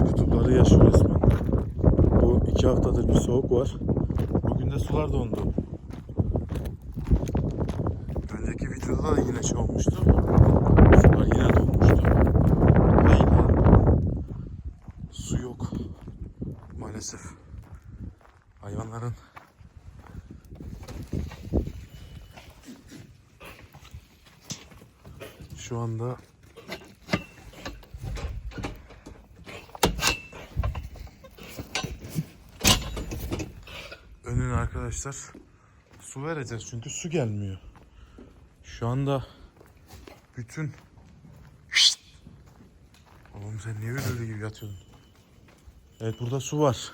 baraj kutupları yaşıyor resmen. Bu iki haftadır bir soğuk var. Bugün de sular dondu. Önceki videoda da yine şey olmuştu. Sular yine donmuştu. Ve su yok. Maalesef. Hayvanların şu anda önüne arkadaşlar su vereceğiz çünkü su gelmiyor. Şu anda bütün! Oğlum sen niye öyle gibi yatıyorsun? Evet burada su var.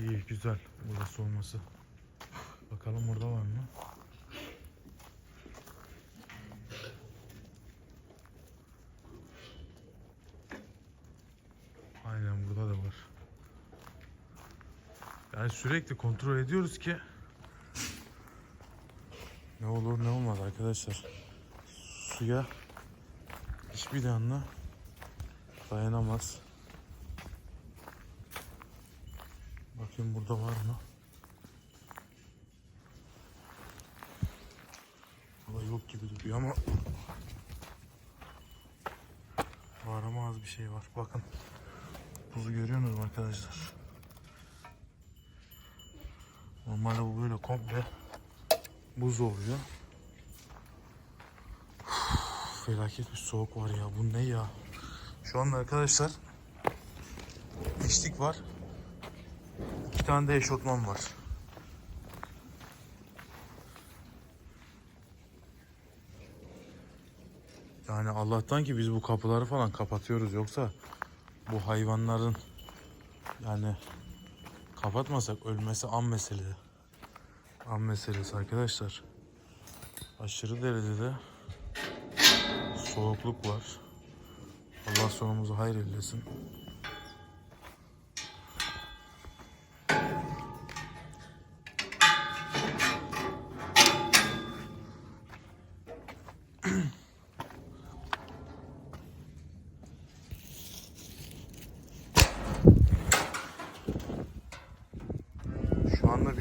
İyi güzel burası olması. Bakalım burada var mı? Aynen burada da var. Yani sürekli kontrol ediyoruz ki ne olur ne olmaz arkadaşlar. Suya hiçbir canlı dayanamaz. Bakayım burada var mı? Burada yok gibi duruyor ama var ama az bir şey var. Bakın buzu görüyorsunuz mu arkadaşlar? Normalde bu böyle komple buz oluyor. Uf, felaket bir soğuk var ya. Bu ne ya? Şu anda arkadaşlar içlik var. İki tane de eşofman var. Yani Allah'tan ki biz bu kapıları falan kapatıyoruz yoksa bu hayvanların yani kapatmasak ölmesi an meselesi. An meselesi arkadaşlar. Aşırı derecede soğukluk var. Allah sonumuzu hayır eylesin.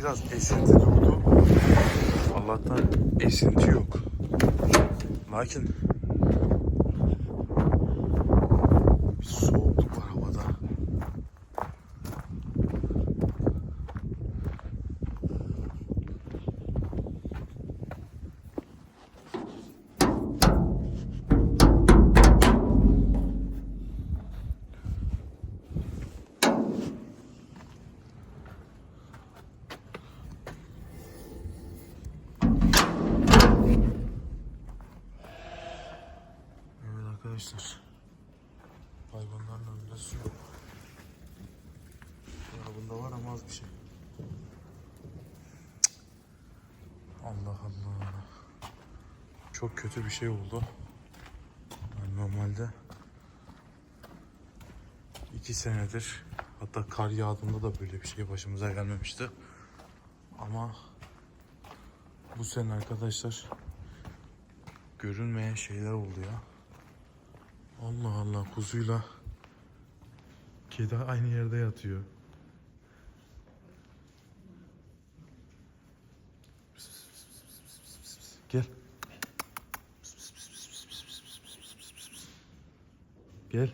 Biraz esinti oldu. Allah'tan esinti yok. Lakin soğukluk arkadaşlar. Hayvanların önünde su yok. Ya bunda var ama az bir şey. Allah Allah. Çok kötü bir şey oldu. Yani normalde iki senedir hatta kar yağdığında da böyle bir şey başımıza gelmemişti. Ama bu sene arkadaşlar görünmeyen şeyler oldu ya. Allah Allah kuzuyla kedi aynı yerde yatıyor. Gel. Gel.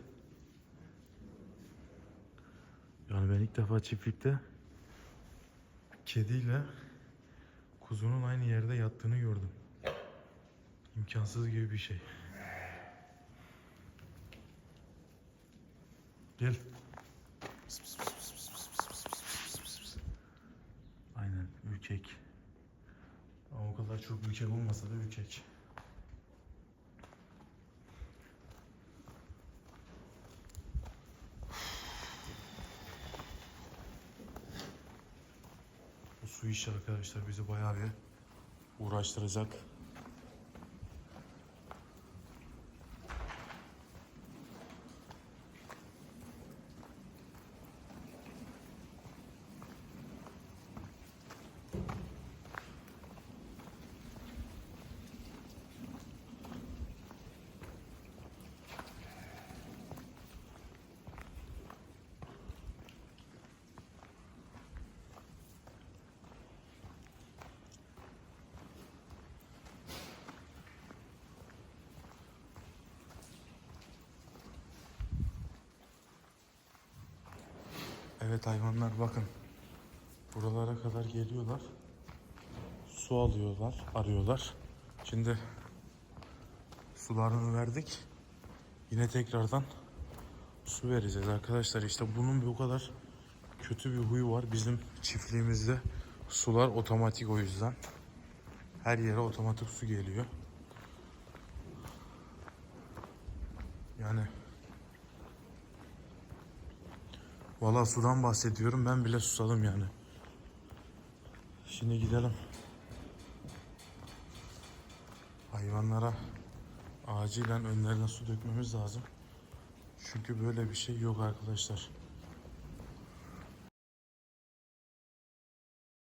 Yani ben ilk defa çiftlikte kediyle kuzunun aynı yerde yattığını gördüm. İmkansız gibi bir şey. Gel. Aynen ürkek. Ama o kadar çok ürkek olmasa da ürkek. Bu su işi arkadaşlar bizi bayağı bir uğraştıracak. Hayvanlar bakın. Buralara kadar geliyorlar. Su alıyorlar, arıyorlar. Şimdi sularını verdik. Yine tekrardan su vereceğiz arkadaşlar. İşte bunun bu kadar kötü bir huyu var. Bizim çiftliğimizde sular otomatik o yüzden. Her yere otomatik su geliyor. Yani Valla sudan bahsediyorum. Ben bile susadım yani. Şimdi gidelim. Hayvanlara acilen önlerine su dökmemiz lazım. Çünkü böyle bir şey yok arkadaşlar.